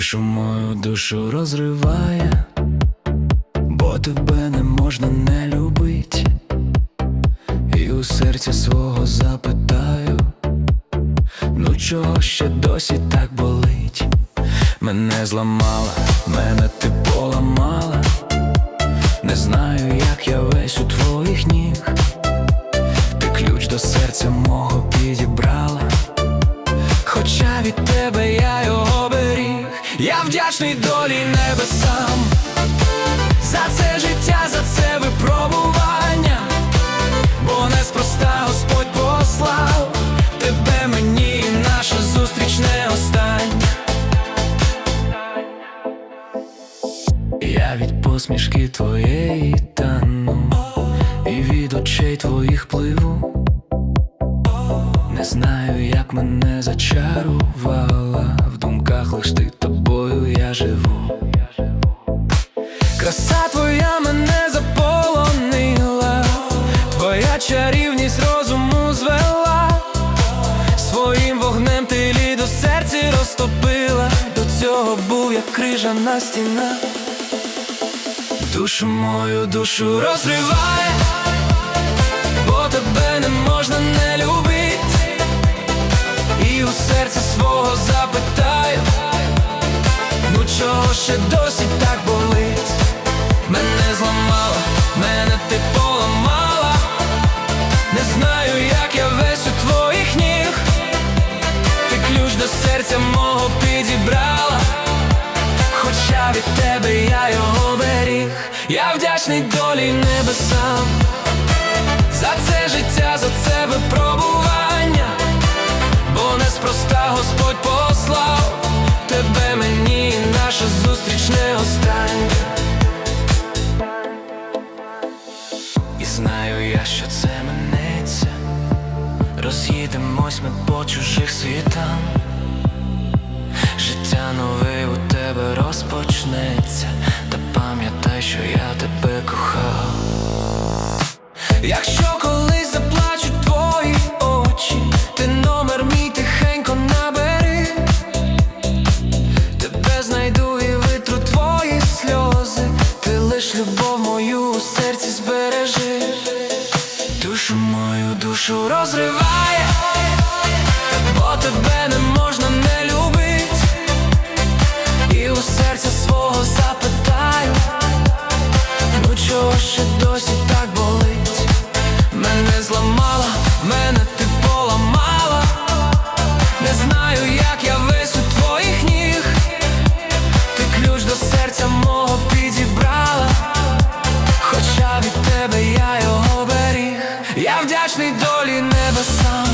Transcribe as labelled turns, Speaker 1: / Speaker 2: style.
Speaker 1: Душу мою душу розриває, бо тебе не можна не любить, і у серці свого запитаю, ну чого ще досі так болить? Мене зламала, мене ти поламала, не знаю, як я весь у твоїх ніг, ти ключ до серця мого підібрала. Хоча від тебе я його я вдячний долі небесам за це життя, за це випробування, бо неспроста Господь послав тебе мені, наша зустріч не остання. Я від посмішки твоєї тану, і від очей твоїх пливу. Не знаю, як мене зачарувала, в думках лиш ти живу. Краса твоя мене заполонила, твоя чарівність розуму звела, своїм вогнем ти лід у серці розтопила, до цього був як крижана стіна. Душу мою душу розриває, бо тебе не можна не любити, і у серці чого ще досі так болить? Мене зламала, мене ти поламала, не знаю, як я весь у твоїх ніг, ти ключ до серця мого підібрала. Хоча від тебе я його беріг, я вдячний долі небесам. За це життя, за це випробування, знаю я, що це минеться, роз'їдемось ми по чужих світам. Життя нове у тебе розпочнеться, та пам'ятай, що я тебе кохав. Якщо любов мою у серці збережи, душу мою, душу розриває, бо тебе не можна не любить, і у серця свого запитаю, ну чого ще досі так? власній долі небесам.